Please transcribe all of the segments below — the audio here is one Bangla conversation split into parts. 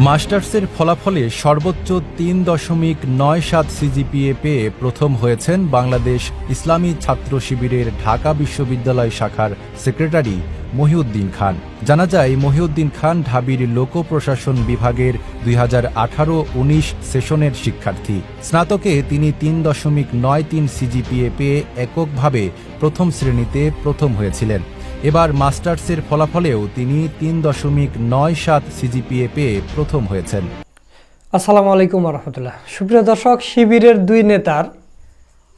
মাস্টার্সের ফলাফলে সর্বোচ্চ তিন দশমিক নয় সাত সিজিপিএ পেয়ে প্রথম হয়েছেন বাংলাদেশ ইসলামী ছাত্র শিবিরের ঢাকা বিশ্ববিদ্যালয় শাখার সেক্রেটারি মহিউদ্দিন খান। জানা যায়, মহিউদ্দিন খান ঢাবির লোক প্রশাসন বিভাগের দুই হাজার আঠারো উনিশ সেশনের শিক্ষার্থী। স্নাতকে তিনি তিন দশমিক নয় তিন সিজিপিএ পেয়ে এককভাবে প্রথম শ্রেণীতে প্রথম হয়েছিলেন। এবার মাস্টার্সের ফলাফলেও তিনি তিন দশমিক নয় সাত সিজিপিএ পেয়ে প্রথম হয়েছেন। আসসালামু আলাইকুম রহমতুল্লাহ সুপ্রিয় দর্শক, শিবিরের দুই নেতার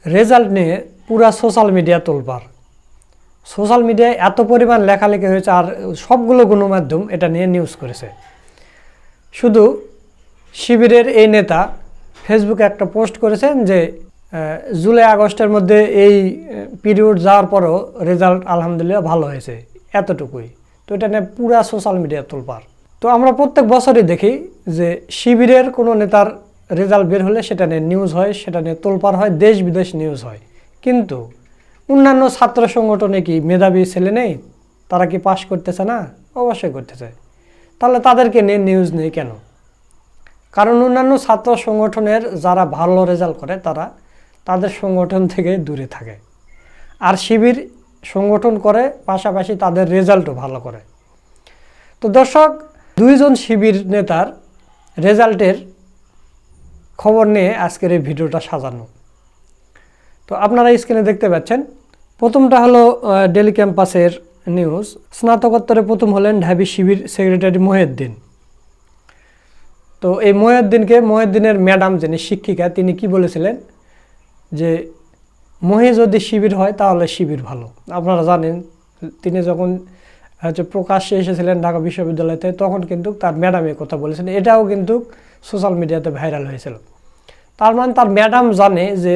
রেজাল্ট নিয়ে পুরা সোশ্যাল মিডিয়া তোলবার সোশ্যাল মিডিয়ায় এত পরিমাণ লেখালেখি হয়েছে আর সবগুলো গণমাধ্যম এটা নিয়ে নিউজ করেছে। শুধু শিবিরের এই নেতা ফেসবুকে একটা পোস্ট করেছেন যে জুলাই আগস্টের মধ্যে এই পিরিয়ড যাওয়ার পরও রেজাল্ট আলহামদুলিল্লাহ ভালো হয়েছে, এতটুকুই। তো এটা নিয়ে পুরা সোশ্যাল মিডিয়া তোলপার তো আমরা প্রত্যেক বছরই দেখি যে শিবিরের কোনো নেতার রেজাল্ট বের হলে সেটা নিয়ে নিউজ হয়, সেটা নিয়ে তোলপার হয়, দেশ বিদেশ নিউজ হয়। কিন্তু অন্যান্য ছাত্র সংগঠনে কি মেধাবী ছেলে নেই? তারা কি পাশ করতেছে না? অবশ্যই করতেছে। তাহলে তাদেরকে নিয়ে নিউজ নেই কেন? কারণ অন্যান্য ছাত্র সংগঠনের যারা ভালো রেজাল্ট করে, তারা তাদের সংগঠন থেকে দূরে থাকে। আর শিবির সংগঠন করে, পাশাপাশি তাদের রেজাল্টও ভালো করে। তো দর্শক, দুইজন শিবির নেতার রেজাল্টের খবর নিয়ে আজকের এই ভিডিওটা সাজানো। তো আপনারা স্ক্রিনে দেখতে পাচ্ছেন, প্রথমটা হলো ডেলি ক্যাম্পাসের নিউজ স্নাতকোত্তরে প্রথম হলেন ঢাবি শিবির সেক্রেটারি মহিউদ্দিন। তো এই মহিউদ্দিনকে, মহিউদ্দিনের ম্যাডাম যিনি শিক্ষিকা, তিনি কি বলেছিলেন? যে মহে যদি শিবির হয়, তাহলে শিবির ভালো। আপনারা জানেন, তিনি যখন হচ্ছে প্রকাশ্যে এসেছিলেন ঢাকা বিশ্ববিদ্যালয়তে, তখন কিন্তু তার ম্যাডামের কথা বলেছেন। এটাও কিন্তু সোশ্যাল মিডিয়াতে ভাইরাল হয়েছিল। তার মানে তার ম্যাডাম জানে যে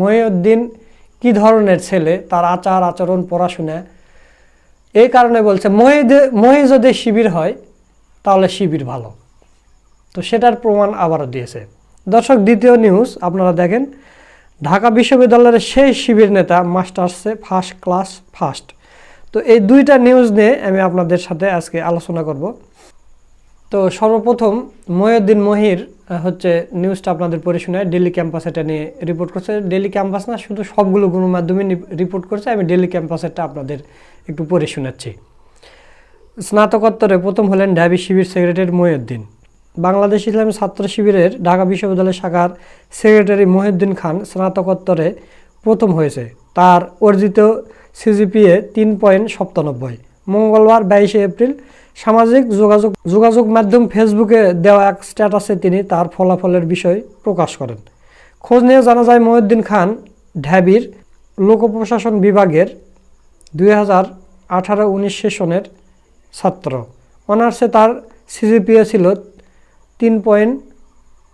মহিউদ্দিন কি ধরনের ছেলে, তার আচার আচরণ, পড়াশোনা। এই কারণে বলছে, মহি যদি শিবির হয়, তাহলে শিবির ভালো। তো সেটার প্রমাণ আবারও দিয়েছে। দর্শক, দ্বিতীয় নিউজ আপনারা দেখেন ঢাকা বিশ্ববিদ্যালয়ের সেই শিবির নেতা, মাস্টার্সে ফার্স্ট ক্লাস ফার্স্ট। তো এই দুইটা নিউজ নিয়ে আমি আপনাদের সাথে আজকে আলোচনা করব। তো সর্বপ্রথম মহিউদ্দিন মহির হচ্ছে নিউজটা আপনাদের পড়ে শোনায়। ডেলি ক্যাম্পাস এটা নিয়ে রিপোর্ট করছে। ডেলি ক্যাম্পাস না, শুধু সবগুলো গণমাধ্যমে রিপোর্ট করছে। আমি ডেলি ক্যাম্পাসেরটা আপনাদের একটু পড়ে শোনাচ্ছি। স্নাতকোত্তরে প্রথম হলেন ঢাবি শিবির সেক্রেটারি মহিউদ্দিন বাংলাদেশ ইসলামী ছাত্র শিবিরের ঢাকা বিশ্ববিদ্যালয় শাখার সেক্রেটারি মহিউদ্দিন খান স্নাতকোত্তরে প্রথম হয়েছে। তার অর্জিত সিজিপিএ তিন পয়েন্ট সপ্তানব্বই মঙ্গলবার বাইশে এপ্রিল সামাজিক যোগাযোগ যোগাযোগ মাধ্যম ফেসবুকে দেওয়া এক স্ট্যাটাসে তিনি তার ফলাফলের বিষয় প্রকাশ করেন। খোঁজ নিয়ে জানা যায়, মহিউদ্দিন খান ঢাবির লোক প্রশাসন বিভাগের দুই হাজার আঠারো উনিশ সেশনের ছাত্র। অনার্সে তার সিজিপিএ ছিল তিন পয়েন্ট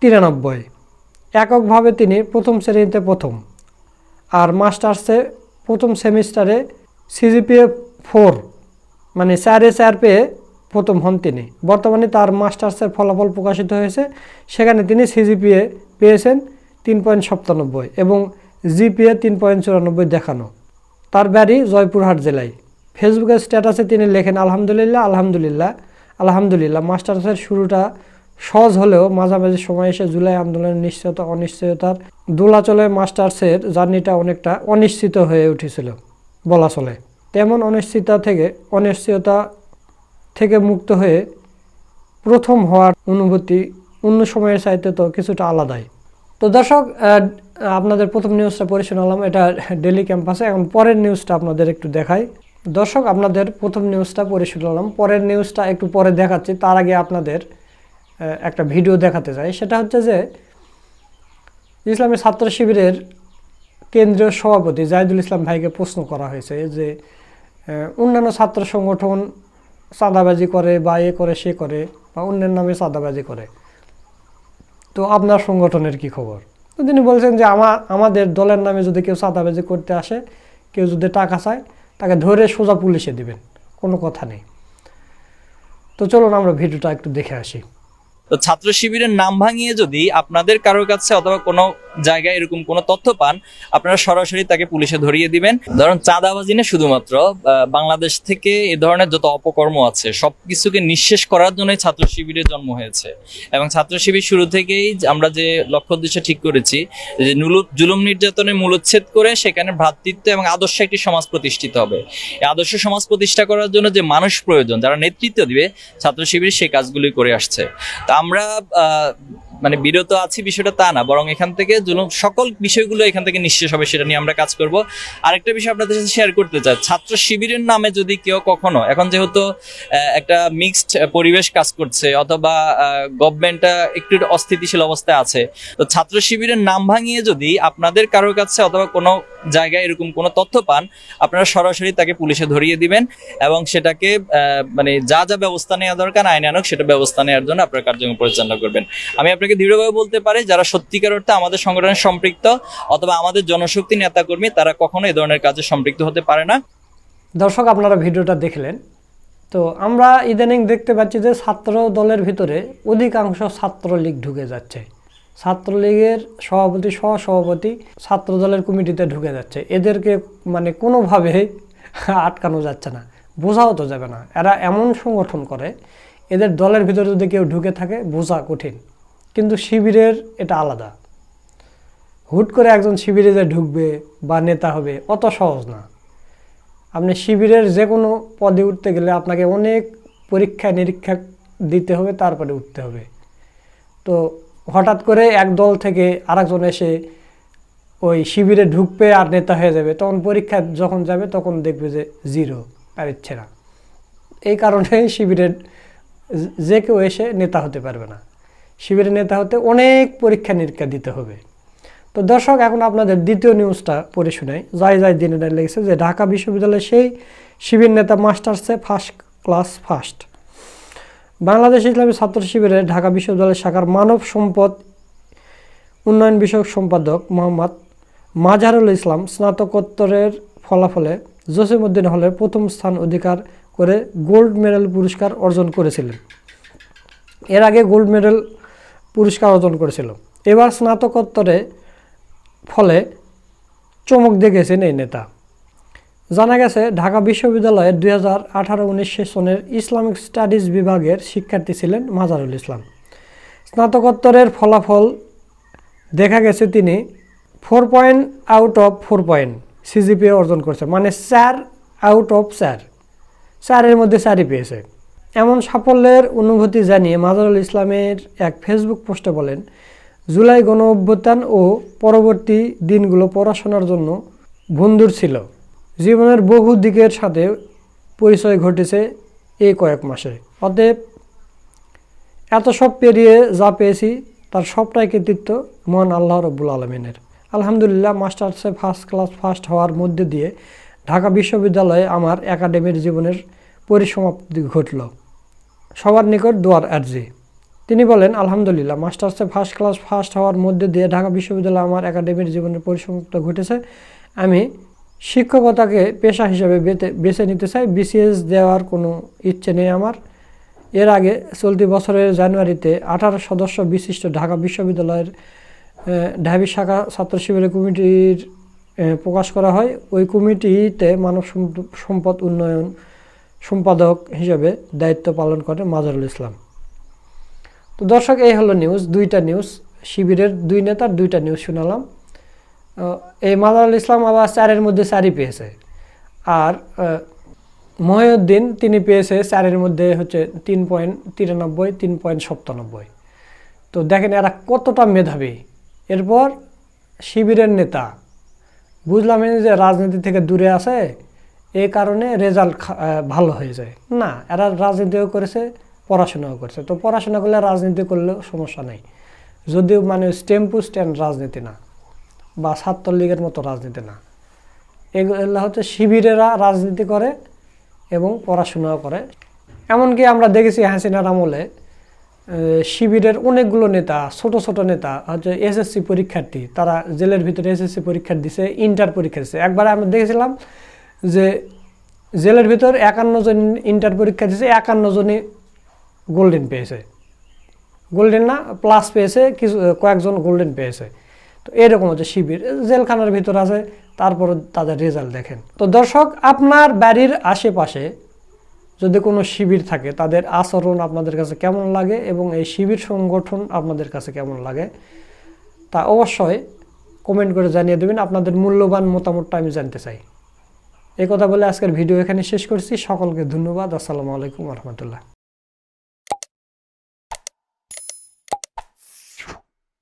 তিরানব্বই। এককভাবে তিনি প্রথম শ্রেণীতে প্রথম আর মাস্টার্সে প্রথম সেমিস্টারে সিজিপিএ ফোর মানে চারে চার পেয়ে প্রথম হন তিনি। বর্তমানে তার মাস্টার্সের ফলাফল প্রকাশিত হয়েছে, সেখানে তিনি সিজিপিএ পেয়েছেন তিন পয়েন্ট সপ্তানব্বই এবং জিপিএ তিন পয়েন্ট চুরানব্বই দেখানো। তার বাড়ি জয়পুরহাট জেলায়। ফেসবুকের স্ট্যাটাসে তিনি লেখেন, আলহামদুলিল্লাহ আলহামদুলিল্লাহ আলহামদুলিল্লাহ। মাস্টার্সের শুরুটা সহজ হলেও মাঝামাঝি সময় এসে জুলাই আন্দোলনের নিশ্চয়তা, অনিশ্চয়তার দোলাচলে মাস্টার্সের জার্নিটা অনেকটা অনিশ্চিত হয়ে উঠেছিল, বলা চলে। তেমন অনিশ্চিতা থেকে, অনিশ্চয়তা থেকে মুক্ত হয়ে প্রথম হওয়ার অনুভূতি অন্য সময়ের চাইতে তো কিছুটা আলাদাই। তো দর্শক আপনাদের প্রথম নিউজটা পড়ে শোনালাম এটা ডেলি ক্যাম্পাসে এখন পরের নিউজটা আপনাদের একটু দেখাই। দর্শক, আপনাদের প্রথম নিউজটা পড়ে শোনালাম পরের নিউজটা একটু পরে দেখাচ্ছি। তার আগে আপনাদের একটা ভিডিও দেখাতে চাই। সেটা হচ্ছে যে ইসলামী ছাত্র শিবিরের কেন্দ্রীয় সভাপতি জাহিদুল ইসলাম ভাইকে প্রশ্ন করা হয়েছে যে অন্যান্য ছাত্র সংগঠন চাঁদাবাজি করে বা এ করে, সে করে বা অন্যের নামে চাঁদাবাজি করে। তো আপনার সংগঠনের কি খবর? তো তিনি বলছেন যে আমার আমাদের দলের নামে যদি কেউ চাঁদাবাজি করতে আসে, কেউ যদি টাকা চায়, তাকে ধরে সোজা পুলিশে দিবেন। কোনো কথা নেই। তো চলুন আমরা ভিডিওটা একটু দেখে আসি। তো ছাত্র শিবিরের নাম ভাঙিয়ে যদি আপনাদের কারোর কাছে অথবা কোনো জায়গায় এরকম কোনো তথ্য পান, আপনারা সরাসরি তাকে পুলিশে ধরিয়ে দিবেন। ধরুন, চাঁদাবাজি না শুধুমাত্র বাংলাদেশ থেকে এ ধরনের যত অপকর্ম আছে, সবকিছুকে নিঃশেষ করার জন্যই ছাত্র শিবিরের জন্ম হয়েছে। এবং ছাত্র শিবির শুরু থেকেই আমরা যে লক্ষ্য উদ্দেশ্য ঠিক করেছি, যে জুলুম নির্যাতনের মূলচ্ছেদ করে সেখানে ভ্রাতৃত্ব এবং আদর্শ একটি সমাজ প্রতিষ্ঠিত হবে। এই আদর্শ সমাজ প্রতিষ্ঠা করার জন্য যে মানুষ প্রয়োজন, যারা নেতৃত্ব দিবে, ছাত্র শিবির সেই কাজগুলি করে আসছে। তা আমরা মানে বিরত আছি বিষয়টা তা না, বরং এখান থেকে সকল বিষয়গুলো এখান থেকে নিঃশেষ হবে, সেটা নিয়ে আমরা কাজ করব। আরেকটা বিষয় আপনাদের সাথে শেয়ার করতে চাই, ছাত্র শিবিরের নামে যদি কেউ কখনো, এখন যেহেতু একটা মিক্সড পরিবেশ কাজ করছে, অথবা গভর্নমেন্টটা একটু অস্থিতিশীল অবস্থায় আছে, তো ছাত্র শিবিরের নাম ভাঙিয়ে যদি আপনাদের কারোর কাছে অথবা কোনো জায়গায় এরকম কোনো তথ্য পান, আপনারা সরাসরি তাকে পুলিশে ধরিয়ে দিবেন এবং সেটাকে মানে যা যা ব্যবস্থা নেওয়া দরকার আইন আনুক সেটা ব্যবস্থা নেওয়ার জন্য আপনারা কার্যক্রম পরিচালনা করবেন। আমি আপনাকে দৃঢ়ভাবে বলতে পারি, যারা সত্যিকার অর্থে আমাদের সংগঠনে সম্পৃক্ত অথবা আমাদের জনশক্তি নেতাকর্মী, তারা কখনো এই ধরনের কাজে সম্পৃক্ত হতে পারে না। দর্শক, আপনারা ভিডিওটা দেখলেন। তো আমরা ইদানিং দেখতে পাচ্ছি যে ছাত্র দলের ভিতরে অধিকাংশ ছাত্রলীগ ঢুকে যাচ্ছে। ছাত্রলীগের সভাপতি সহ সভাপতি ছাত্র দলের কমিটিতে ঢুকে যাচ্ছে। এদেরকে মানে কোনোভাবে আটকানো যাচ্ছে না, বোঝাও তো যাবে না। এরা এমন সংগঠন করে, এদের দলের ভিতরে যদি কেউ ঢুকে থাকে, বোঝা কঠিন। কিন্তু শিবিরের এটা আলাদা। হুট করে একজন শিবিরে যে ঢুকবে বা নেতা হবে, অত সহজ না। আপনি শিবিরের যে কোনো পদে উঠতে গেলে আপনাকে অনেক পরীক্ষা নিরীক্ষা দিতে হবে, তারপরে উঠতে হবে। তো হঠাৎ করে এক দল থেকে আরেকজন এসে ওই শিবিরে ঢুকবে আর নেতা হয়ে যাবে, তখন পরীক্ষা যখন যাবে তখন দেখবে যে জিরো, আর ইচ্ছে না। এই কারণে শিবিরের যে কেউ এসে নেতা হতে পারবে না। শিবিরের নেতা হতে অনেক পরীক্ষা নিরীক্ষা দিতে হবে। তো দর্শক, এখন আপনাদের দ্বিতীয় নিউজটা পড়ে শোনাই। যাই যাই দিনে লেগেছে যে ঢাকা বিশ্ববিদ্যালয়ের সেই শিবির নেতা মাস্টার্সে ফার্স্ট ক্লাস ফার্স্ট। বাংলাদেশ ইসলামী ছাত্র শিবিরের ঢাকা বিশ্ববিদ্যালয় শাখার মানব সম্পদ উন্নয়ন বিষয়ক সম্পাদক মোহাম্মদ মাজারুল ইসলাম স্নাতকোত্তরের ফলাফলে জসিমউদ্দিন হলের প্রথম স্থান অধিকার করে গোল্ড মেডেল পুরস্কার অর্জন করেছিলেন। এর আগে গোল্ড মেডেল পুরস্কার অর্জন করেছিল। এবার স্নাতকোত্তরে ফলে চমক দেখেছেন এই নেতা। জানা গেছে, ঢাকা বিশ্ববিদ্যালয়ের দুই হাজার আঠারো উনিশ সেশনের ইসলামিক স্টাডিজ বিভাগের শিক্ষার্থী ছিলেন মাজারুল ইসলাম। স্নাতকোত্তরের ফলাফল দেখা গেছে তিনি four point out of four point CGPA অর্জন করেছে মানে চার আউট অফ চার চারের মধ্যে চারই পেয়েছে। এমন সাফল্যের অনুভূতি জানিয়ে মাজারুল ইসলামের এক ফেসবুক পোস্টে বলেন, জুলাই গণ অভ্যুত্থান ও পরবর্তী দিনগুলো পড়াশোনার জন্য বন্ধুর ছিল। জীবনের বহু দিকের সাথে পরিচয় ঘটেছে এই কয়েক মাসে। অতএব এত সব পেরিয়ে যা পেয়েছি, তার সবটাই কৃতিত্ব মহান আল্লাহ রব্বুল আলমিনের। আলহামদুলিল্লাহ, মাস্টার্সে ফার্স্ট ক্লাস ফার্স্ট হওয়ার মধ্যে দিয়ে ঢাকা বিশ্ববিদ্যালয়ে আমার একাডেমির জীবনের পরিসমাপ্তি ঘটল। সবার নিকট দোয়ার আর্জি। তিনি বলেন, আলহামদুলিল্লাহ, মাস্টার্সে ফার্স্ট ক্লাস ফার্স্ট হওয়ার মধ্যে দিয়ে ঢাকা বিশ্ববিদ্যালয়ে আমার একাডেমির জীবনের পরিসমাপ্তি ঘটেছে। আমি শিক্ষকতাকে পেশা হিসেবে বেছে নিতে চাই। বিসিএস দেওয়ার কোনো ইচ্ছে নেই আমার। এর আগে চলতি বছরের জানুয়ারিতে আঠারো সদস্য বিশিষ্ট ঢাকা বিশ্ববিদ্যালয়ের ঢাবি শাখা ছাত্র শিবিরের কমিটির প্রকাশ করা হয়। ওই কমিটিতে মানব সম্প- সম্পদ উন্নয়ন সম্পাদক হিসেবে দায়িত্ব পালন করেন মাজারুল ইসলাম। তো দর্শক, এই হলো নিউজ দুইটা নিউজ শিবিরের দুই নেতার দুইটা নিউজ শোনালাম। এই মাজারুল ইসলাম আবার চারের মধ্যে চারই পেয়েছে। আর মহিউদ্দিন তিনি পেয়েছে চারের মধ্যে হচ্ছে তিন পয়েন্ট তিরানব্বই, তিন পয়েন্ট সপ্তানব্বই। তো দেখেন এরা কতটা মেধাবী। এরপর শিবিরের নেতা বুঝলাম যে রাজনীতি থেকে দূরে আছে এই কারণে রেজাল্ট ভালো হয়ে যায়। না, এরা রাজনীতিও করেছে, পড়াশোনাও করেছে। তো পড়াশোনা করলে রাজনীতি করলেও সমস্যা নেই। যদিও মানে স্টেম টু স্ট্যান্ড রাজনীতি না, বা ছাত্রলীগের মতো রাজনীতি না। এগুলো হচ্ছে শিবিরেরা রাজনীতি করে এবং পড়াশোনাও করে। এমনকি আমরা দেখেছি হাসিনার আমলে শিবিরের অনেকগুলো নেতা, ছোট ছোট নেতা, হচ্ছে এসএসসি পরীক্ষার্থী, তারা জেলের ভিতরে এসএসসি পরীক্ষা দিছে, ইন্টার পরীক্ষা দিছে। একবার আমরা দেখেছিলাম যে জেলের ভিতর একান্ন জন ইন্টার পরীক্ষা দিয়েছে একান্ন জনই গোল্ডেন পেয়েছে। গোল্ডেন না প্লাস পেয়েছে, কিছু, কয়েকজন গোল্ডেন পেয়েছে। তো এরকম হচ্ছে শিবির। জেলখানার ভিতর আছে, তারপর তাদের রেজাল্ট দেখেন। তো দর্শক, আপনার বাড়ির আশেপাশে যদি কোনো শিবির থাকে, তাদের আচরণ আপনাদের কাছে কেমন লাগে এবং এই শিবির সংগঠন আপনাদের কাছে কেমন লাগে, তা অবশ্যই কমেন্ট করে জানিয়ে দেবেন। আপনাদের মূল্যবান মতামতটা আমি জানতে চাই। এই কথা বলে আজকের ভিডিও এখানে শেষ করছি। সকলকে ধন্যবাদ। আসসালামু আলাইকুম রহমতুল্লাহ।